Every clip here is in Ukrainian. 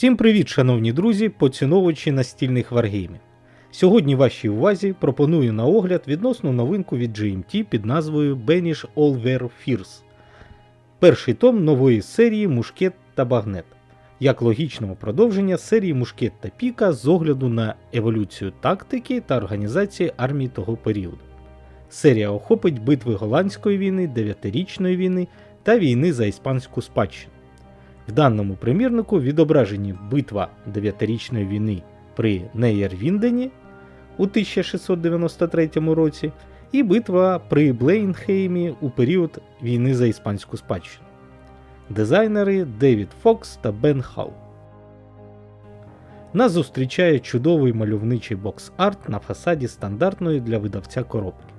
Всім привіт, шановні друзі, поціновувачі настільних варгеймів. Сьогодні вашій увазі пропоную на огляд відносну новинку від GMT під назвою Banish All Were Fears. Перший том нової серії Мушкет та Багнет, як логічного продовження серії Мушкет та Піка з огляду на еволюцію тактики та організації армії того періоду. Серія охопить битви Голландської війни, Дев'ятирічної війни та війни за іспанську спадщину. В даному примірнику відображені битва Дев'ятирічної війни при Нейервіндені у 1693 році і битва при Блейнхеймі у період війни за іспанську спадщину. Дизайнери Девід Фокс та Бен Хау. Нас зустрічає чудовий мальовничий бокс-арт на фасаді стандартної для видавця коробки.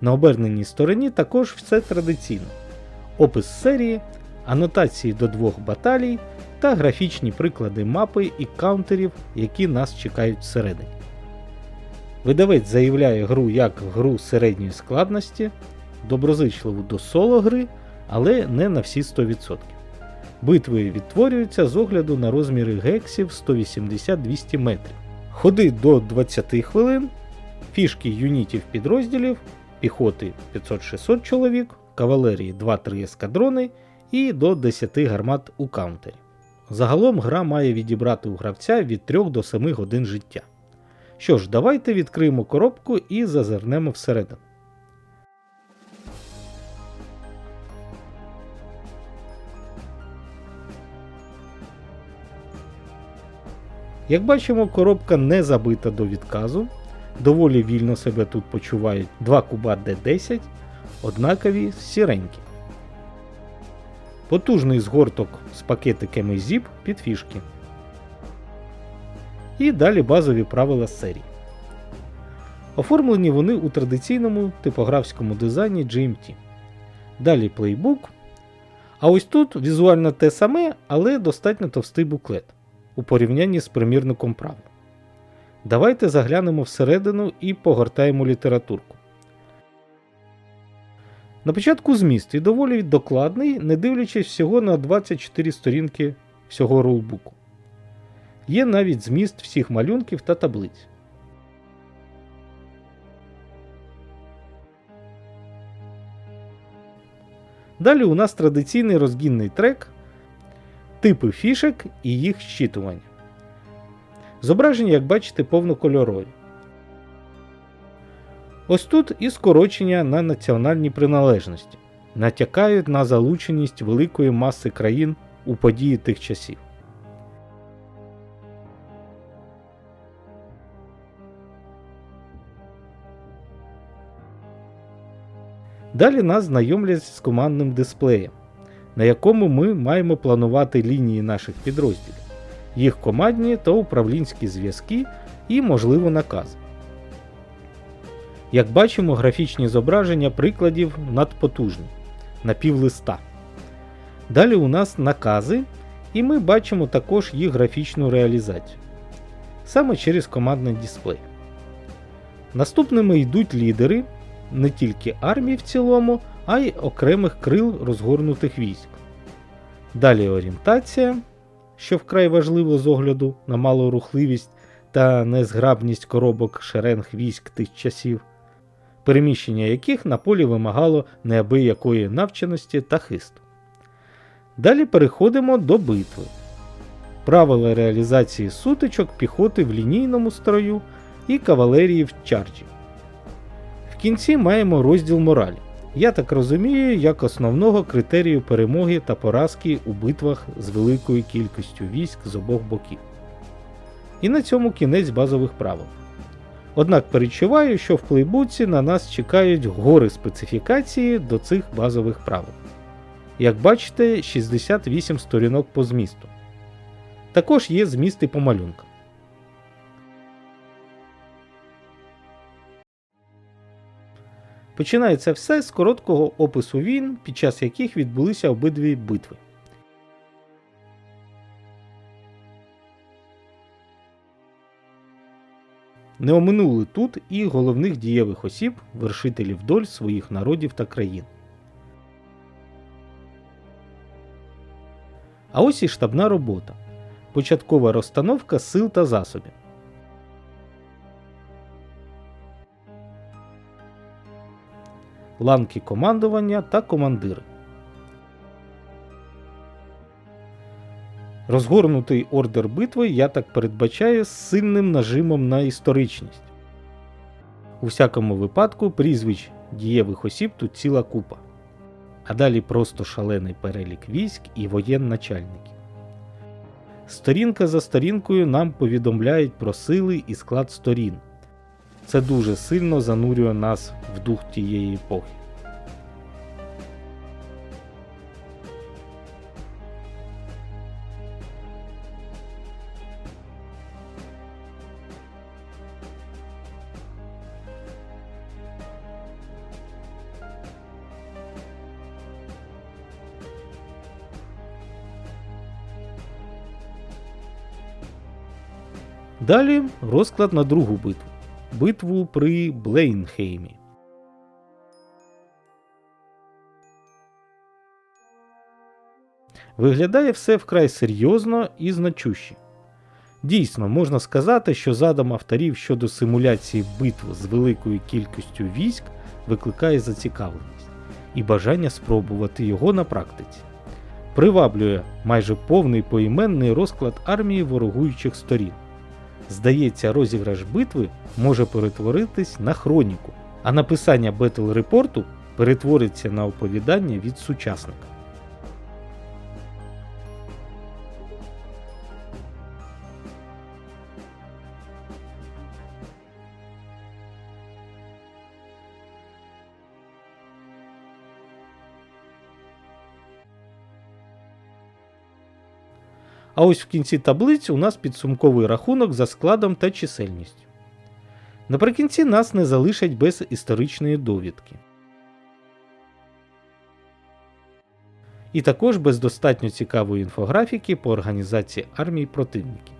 На оберненій стороні також все традиційно: опис серії, анотації до двох баталій та графічні приклади мапи і каунтерів, які нас чекають всередині. Видавець заявляє гру як гру середньої складності, доброзичливу до соло гри, але не на всі 100%. Битви відтворюються з огляду на розміри гексів 180-200 метрів. Ходи до 20 хвилин, фішки юнітів підрозділів піхоти 500-600 чоловік, кавалерії 2-3 ескадрони і до 10 гармат у каунтері. Загалом гра має відібрати у гравця від 3 до 7 годин життя. Що ж, давайте відкриємо коробку і зазирнемо всередину. Як бачимо, коробка не забита до відказу, доволі вільно себе тут почувають два куба D10, однакові сіренькі. Потужний згорток з пакетиками ZIP під фішки. І далі базові правила серії. Оформлені вони у традиційному типографському дизайні GMT. Далі плейбук. А ось тут візуально те саме, але достатньо товстий буклет у порівнянні з примірником правил. Давайте заглянемо всередину і погортаємо літературку. На початку зміст і доволі докладний, не дивлячись всього на 24 сторінки всього рулбуку. Є навіть зміст всіх малюнків та таблиць. Далі у нас традиційний розгінний трек, типи фішек і їх щитування. Зображення, як бачите, повнокольорові. Ось тут і скорочення на національні приналежності натякають на залученість великої маси країн у події тих часів. Далі нас знайомлять з командним дисплеєм, на якому ми маємо планувати лінії наших підрозділів їх командні та управлінські зв'язки і, можливо, накази. Як бачимо, графічні зображення прикладів надпотужні на півлиста. Далі у нас накази, і ми бачимо також їх графічну реалізацію саме через командний дисплей. Наступними йдуть лідери не тільки армії в цілому, а й окремих крил розгорнутих військ. Далі орієнтація, що вкрай важливо з огляду на малорухливість та незграбність коробок шеренг військ тих часів, переміщення яких на полі вимагало неабиякої навченості та хисту. Далі переходимо до битви. Правила реалізації сутичок піхоти в лінійному строю і кавалерії в чарджі. В кінці маємо розділ моралі. Я так розумію, як основного критерію перемоги та поразки у битвах з великою кількістю військ з обох боків. І на цьому кінець базових правил. Однак перечуваю, що в плейбуці на нас чекають гори специфікації до цих базових правил. Як бачите, 68 сторінок по змісту. Також є змісти по малюнкам. Починається все з короткого опису війн, під час яких відбулися обидві битви. Не оминули тут і головних дієвих осіб, вершителів доль своїх народів та країн. А ось і штабна робота. Початкова розстановка сил та засобів. Ланки командування та командири. Розгорнутий ордер битви, я так передбачаю, з сильним нажимом на історичність. У всякому випадку прізвищ дієвих осіб тут ціла купа. А далі просто шалений перелік військ і воєнначальників. Сторінка за сторінкою нам повідомляють про сили і склад сторін. Це дуже сильно занурює нас в дух тієї епохи. Далі розклад на другу битву битву при Блейнхеймі. Виглядає все вкрай серйозно і значуще. Дійсно, можна сказати, що задум авторів щодо симуляції битв з великою кількістю військ викликає зацікавленість і бажання спробувати його на практиці. Приваблює майже повний поіменний розклад армії ворогуючих сторін. Здається, розіграш битви може перетворитись на хроніку, а написання бетл репорту перетвориться на оповідання від сучасника. А ось в кінці таблиці у нас підсумковий рахунок за складом та чисельністю. Наприкінці нас не залишать без історичної довідки. І також без достатньо цікавої інфографіки по організації армії противників.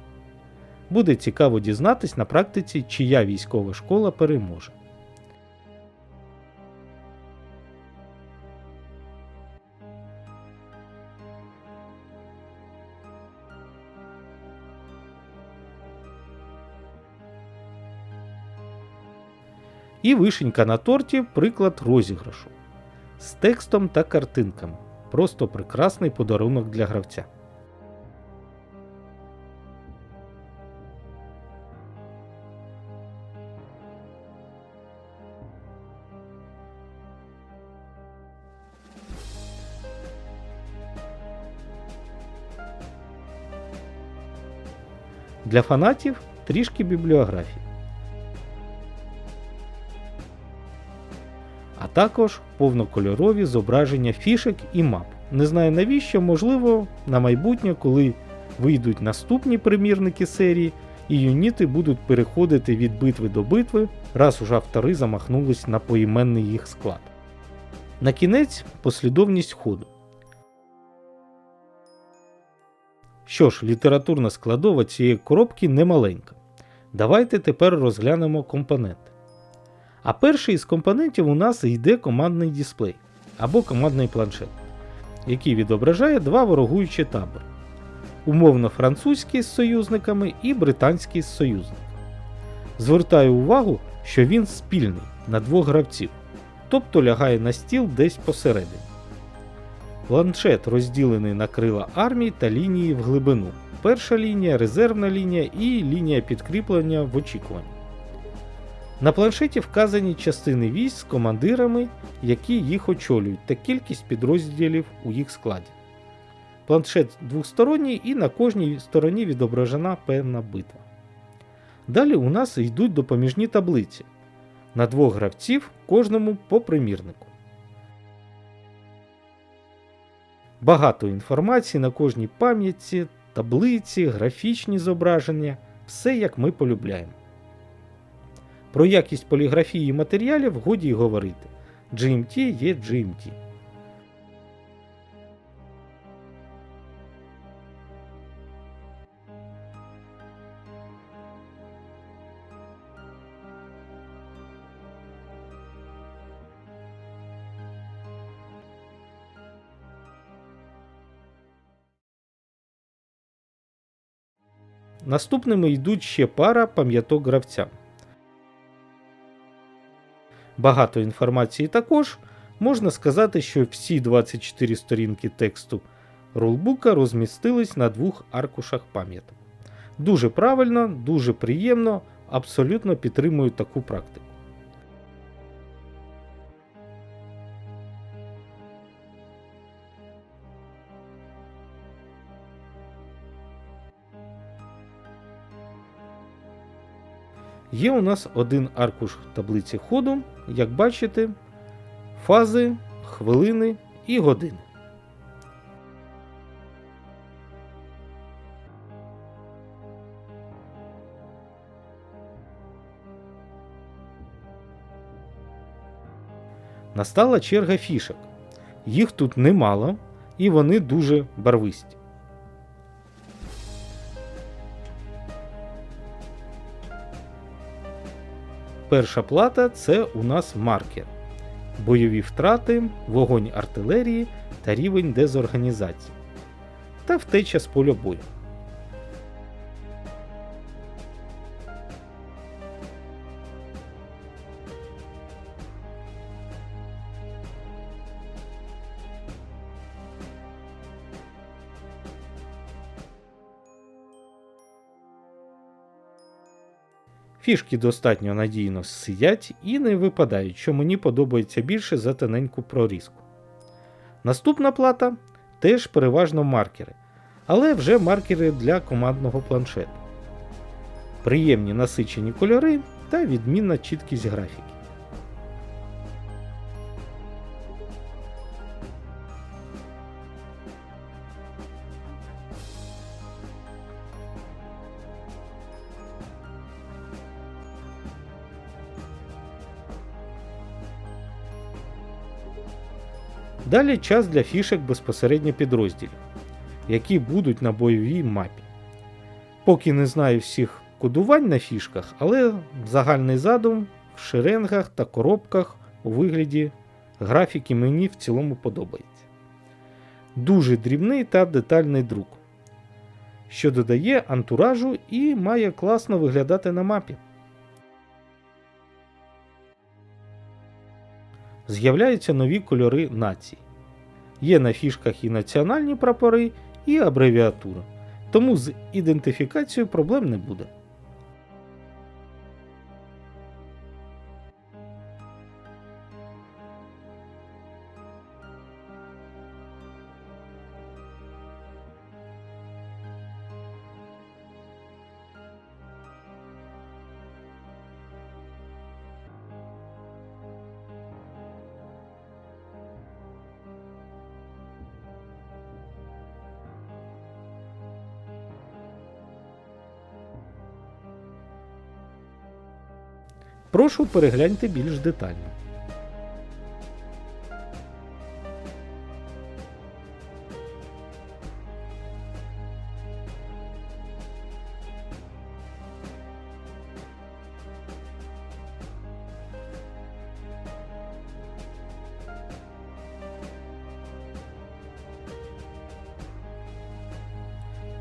Буде цікаво дізнатись на практиці, чия військова школа переможе. І вишенька на торті приклад розіграшу з текстом та картинками. Просто прекрасний подарунок для гравця. Для фанатів трішки бібліографії. Також повнокольорові зображення фішек і мап. Не знаю навіщо, можливо, на майбутнє, коли вийдуть наступні примірники серії, і юніти будуть переходити від битви до битви, раз уже автори замахнулись на поіменний їх склад. На кінець послідовність ходу. Що ж, літературна складова цієї коробки немаленька. Давайте тепер розглянемо компоненти. А перший із компонентів у нас йде командний дисплей або командний планшет, який відображає два ворогуючі табори. Умовно французький з союзниками і британський з союзниками. Звертаю увагу, що він спільний на двох гравців, тобто лягає на стіл десь посередині. Планшет розділений на крила армії та лінії в глибину. Перша лінія, резервна лінія і лінія підкріплення в очікуванні. На планшеті вказані частини військ з командирами, які їх очолюють, та кількість підрозділів у їх складі. Планшет двосторонній і на кожній стороні відображена певна битва. Далі у нас йдуть допоміжні таблиці на двох гравців кожному по примірнику. Багато інформації на кожній пам'ятці, таблиці, графічні зображення все як ми полюбляємо. Про якість поліграфії матеріалів годі й говорити. GMT є GMT. Наступними йдуть ще пара пам'яток гравця. Багато інформації також. Можна сказати, що всі 24 сторінки тексту рулбука розмістились на двох аркушах пам'яток. Дуже правильно, дуже приємно, абсолютно підтримую таку практику. Є у нас один аркуш таблиці ходу, як бачите, фази, хвилини і години. Настала черга фішок. Їх тут немало, і вони дуже барвисті. Перша плата це у нас маркер. Бойові втрати, вогонь артилерії та рівень дезорганізації. Та втеча з поля бою. Фішки достатньо надійно сидять і не випадають, що мені подобається більше за тоненьку прорізку. Наступна плата теж переважно маркери, але вже маркери для командного планшету. Приємні насичені кольори та відмінна чіткість графіки. Далі час для фішек безпосередньо підрозділів, які будуть на бойовій мапі. Поки не знаю всіх кодувань на фішках, але загальний задум в шеренгах та коробках у вигляді графіки мені в цілому подобається. Дуже дрібний та детальний друк, що додає антуражу і має класно виглядати на мапі. З'являються нові кольори націй. Є на фішках і національні прапори, і абревіатура, тому з ідентифікацією проблем не буде. Прошу перегляньте більш детально.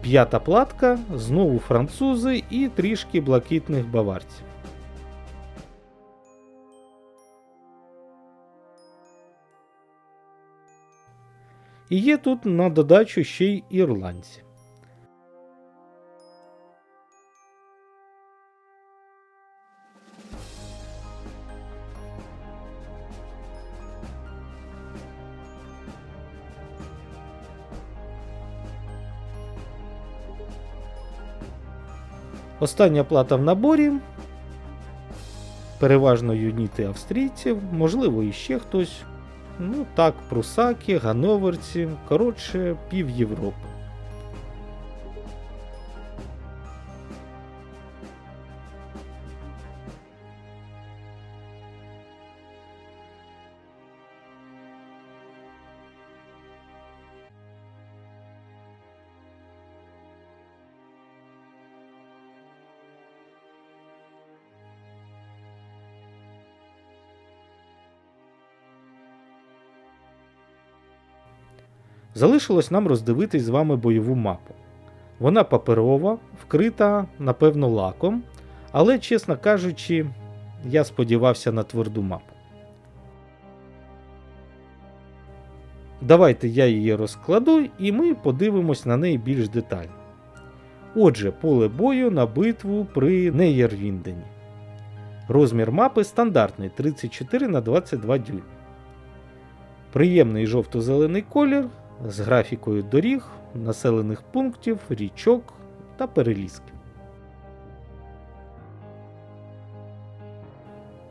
П'ята платка, знову французи і трішки блакитних баварців. І є тут на додачу ще й ірландці. Остання плата в наборі. Переважно юніти австрійців, можливо, іще хтось. Ну так, прусаки, гановерці, коротше, пів Європи. Залишилось нам роздивитись з вами бойову мапу. Вона паперова, вкрита, напевно, лаком, але, чесно кажучи, я сподівався на тверду мапу. Давайте я її розкладу і ми подивимось на неї більш детально. Отже, поле бою на битву при Нейервіндені. Розмір мапи стандартний 34 на 22 дюйм. Приємний жовто-зелений колір з графікою доріг, населених пунктів, річок та перелізків.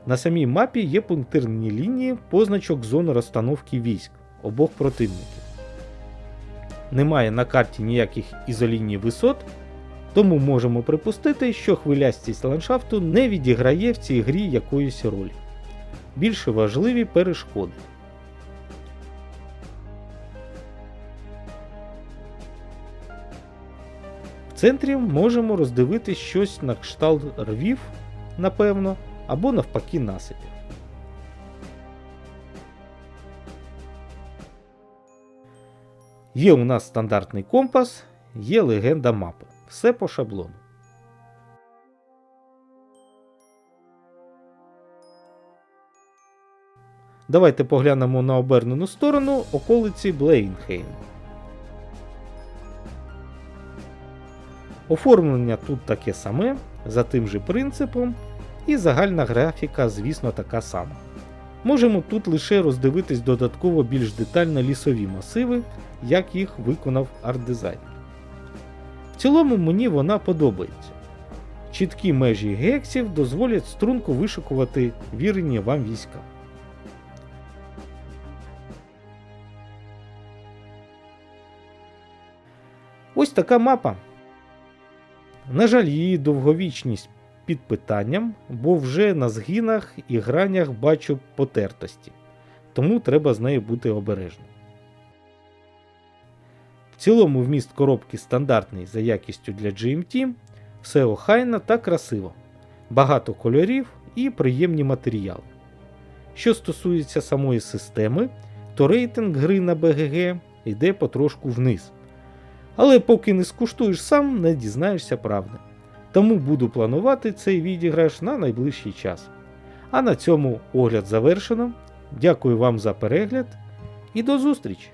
На самій мапі є пунктирні лінії позначок зон розстановки військ обох противників. Немає на карті ніяких ізоліній висот, тому можемо припустити, що хвилястість ландшафту не відіграє в цій грі якоїсь ролі. Більше важливі перешкоди. Центрі можемо роздивити щось на кшталт рвів, напевно, або навпаки насипів. Є у нас стандартний компас, є легенда мапи. Все по шаблону. Давайте поглянемо на обернену сторону околиці Блейнхейм. Оформлення тут таке саме, за тим же принципом, і загальна графіка, звісно, така сама. Можемо тут лише роздивитись додатково більш детально лісові масиви, як їх виконав арт-дизайнер. В цілому мені вона подобається. Чіткі межі гексів дозволять струнку вишикувати вірені вам війська. Ось така мапа. На жаль, її довговічність під питанням, бо вже на згинах і гранях бачу потертості, тому треба з нею бути обережним. В цілому вміст коробки стандартний за якістю для GMT, все охайно та красиво, багато кольорів і приємні матеріали. Що стосується самої системи, то рейтинг гри на BGG йде потрошку вниз. Але поки не скуштуєш сам, не дізнаєшся правди. Тому буду планувати цей відіграш на найближчий час. А на цьому огляд завершено. Дякую вам за перегляд і до зустрічі!